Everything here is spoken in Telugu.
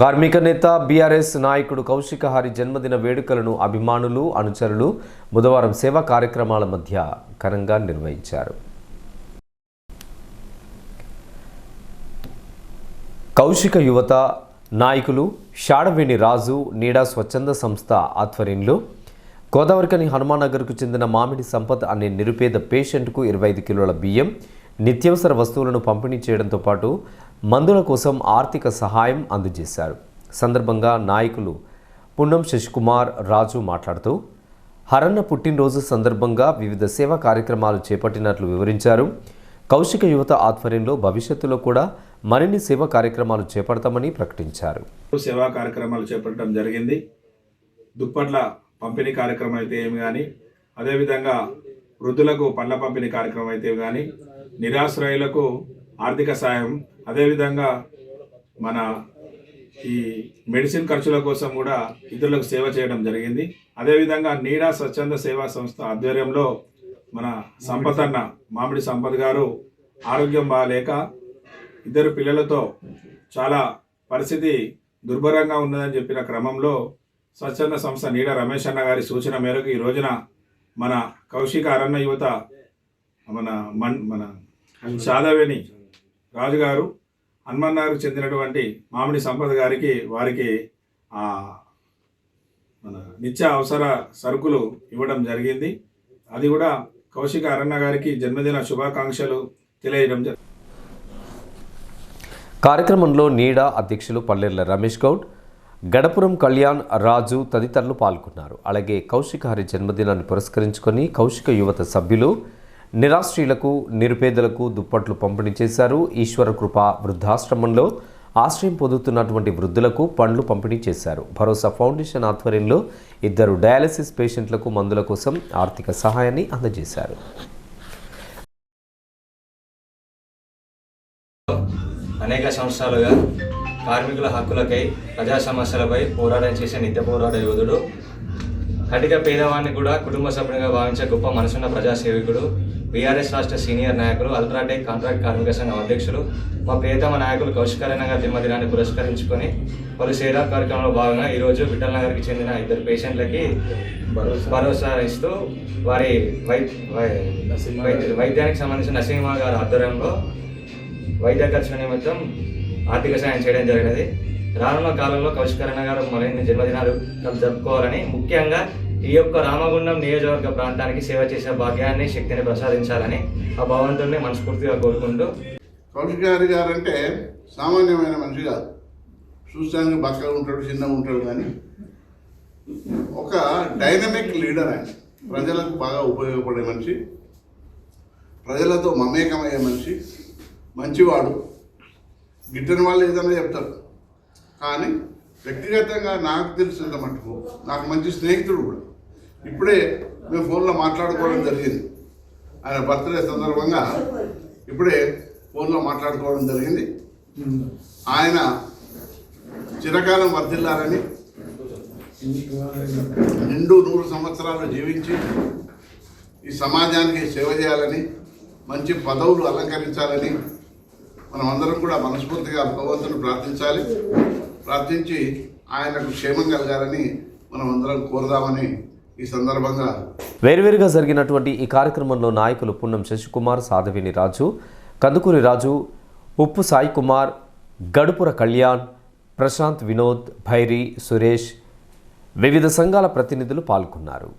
కార్మిక నేత బీఆర్ఎస్ నాయకుడు కౌశిక హరి జన్మదిన వేడుకలను అభిమానులు అనుచరులు బుధవారం సేవా కార్యక్రమాల మధ్య ఘనంగా నిర్వహించారు. కౌశిక యువత నాయకులు షాడవేణి రాజు నీడా స్వచ్ఛంద సంస్థ ఆధ్వర్యంలో గోదావరికని హనుమానగర్కు చెందిన మామిడి సంపత్ అనే నిరుపేద పేషెంట్కు ఇరవై ఐదు కిలోల బియ్యం నిత్యావసర వస్తువులను పంపిణీ చేయడంతో పాటు మందుల కోసం ఆర్థిక సహాయం అందజేశారు. సందర్భంగా నాయకులు పున్నం శశికుమార్ రాజు మాట్లాడుతూ హరన్న పుట్టినరోజు సందర్భంగా వివిధ సేవా కార్యక్రమాలు చేపట్టినట్లు వివరించారు. కౌశిక యువత ఆధ్వర్యంలో భవిష్యత్తులో కూడా మరిన్ని సేవా కార్యక్రమాలు చేపడతామని ప్రకటించారు. సేవా కార్యక్రమాలు చేపట్టడం జరిగింది. దుప్పట్ల పంపిణీ కార్యక్రమం అయితే ఏమి కానీ అదేవిధంగా వృద్ధులకు పండ్ల పంపిణీ కార్యక్రమం అయితే కానీ నిరాశ్రయులకు ఆర్థిక సాయం. అదేవిధంగా మన ఈ మెడిసిన్ ఖర్చుల కోసం కూడా ఇతరులకు సేవ చేయడం జరిగింది. అదేవిధంగా నీడా స్వచ్ఛంద సేవా సంస్థ ఆధ్వర్యంలో మన సంపత్ అన్న మామిడి సంపత్ గారు ఆరోగ్యం బాగాలేక ఇద్దరు పిల్లలతో చాలా పరిస్థితి దుర్భరంగా ఉన్నదని చెప్పిన క్రమంలో స్వచ్ఛంద సంస్థ నీడ రమేష్ అన్న గారి సూచన మేరకు ఈ రోజున మన కౌశిక అరణ్య యువత మన మన్ మన శాదవేణి రాజు గారు హనుమన్నారుకు చెందినటువంటి మామిడి సంపద గారికి వారికి ఆ మన నిత్య అవసర సరుకులు ఇవ్వడం జరిగింది. అది కూడా కౌశిక అరణ్య గారికి జన్మదిన శుభాకాంక్షలు తెలియడం జరిగింది కార్యక్రమంలో నీడా అధ్యక్షులు పల్లెర్ల రమేష్ గౌడ్ గడపురం కళ్యాణ్ రాజు తదితరులు పాల్గొన్నారు. అలాగే కౌశిక హరి జన్మదినాన్ని పురస్కరించుకొని కౌశిక యువత సభ్యులు నిరాశ్రీలకు నిరుపేదలకు దుప్పట్లు పంపిణీ చేశారు. ఈశ్వర కృప వృద్ధాశ్రమంలో ఆశ్రయం పొందుతున్నటువంటి వృద్ధులకు పండ్లు పంపిణీ చేశారు. భరోసా ఫౌండేషన్ ఆధ్వర్యంలో ఇద్దరు డయాలసిస్ పేషెంట్లకు మందుల కోసం ఆర్థిక సహాయాన్ని అందజేశారు. అనేక సంవత్సరాలుగా కార్మికుల హక్కులకై ప్రజా సమస్యలపై పోరాటం చేసే నిత్య పోరాట యోధుడు. కటిక పేదవాడిని కూడా కుటుంబ సభ్యునిగా భావించే గొప్ప మనసున్న ప్రజాసేవకుడు. బీఆర్ఎస్ రాష్ట్ర సీనియర్ నాయకులు అల్ట్రాటెక్ కాంట్రాక్ట్ కార్మిక సంఘం అధ్యక్షులు మా ప్రియతమ నాయకులు కౌశికరణ గారి జన్మదినాన్ని పురస్కరించుకొని పలు సేవా కార్యక్రమంలో భాగంగా ఈరోజు విఠల్ నగర్కి చెందిన ఇద్దరు పేషెంట్లకి భరోసా. ఇస్తూ వారి వైద్యానికి సంబంధించిన నరసింహ గారి ఆధ్వర్యంలో వైద్య ఖర్చుల నిమిత్తం ఆర్థిక సాయం చేయడం జరిగినది. రానున్న కాలంలో కౌశికరణ గారు మరిన్ని జన్మదినాలు జరుపుకోవాలని ముఖ్యంగా ఈ యొక్క రామగుండం నియోజకవర్గ ప్రాంతానికి సేవ చేసే భాగ్యాన్ని శక్తిని ప్రసాదించాలని ఆ భగవంతుడిని మనస్ఫూర్తిగా కోరుకుంటూ. కౌశిక్ గారి గారు అంటే సామాన్యమైన మనిషి కాదు. చూస్తానికి బక్కగా ఉంటాడు చిన్నగా ఉంటాడు కానీ ఒక డైనమిక్ లీడర్ ఆయన. ప్రజలకు బాగా ఉపయోగపడే మనిషి ప్రజలతో మమేకమయ్యే మనిషి మంచివాడు. గిట్టని వాళ్ళు ఏదైనా చెప్తారు. కానీ వ్యక్తిగతంగా నాకు తెలిసినంత మటుకు నాకు మంచి స్నేహితుడు కూడా ఇప్పుడే మేము ఫోన్లో మాట్లాడుకోవడం జరిగింది. ఆయన బర్త్డే సందర్భంగా ఇప్పుడే ఫోన్లో మాట్లాడుకోవడం జరిగింది. ఆయన చిరకాలం వర్ధిల్లారని నిండు నూరు సంవత్సరాలు జీవించి ఈ సమాజానికి సేవ చేయాలని మంచి పదవులు అలంకరించాలని మనం అందరం కూడా మనస్ఫూర్తిగా భగవంతుని ప్రార్థించాలి. ప్రార్థించి ఆయనకు క్షేమం కలగాలని మనం అందరం కోరదామని ఈ సందర్భంగా వేరువేరుగా జరిగినటువంటి ఈ కార్యక్రమంలో నాయకులు పున్నం శశికుమార్ సాధవిని రాజు కందుకూరి రాజు ఉప్పు సాయి కుమార్ గడుపుర కళ్యాణ్ ప్రశాంత్ వినోద్ భైరి సురేష్ వివిధ సంఘాల ప్రతినిధులు పాల్గొన్నారు.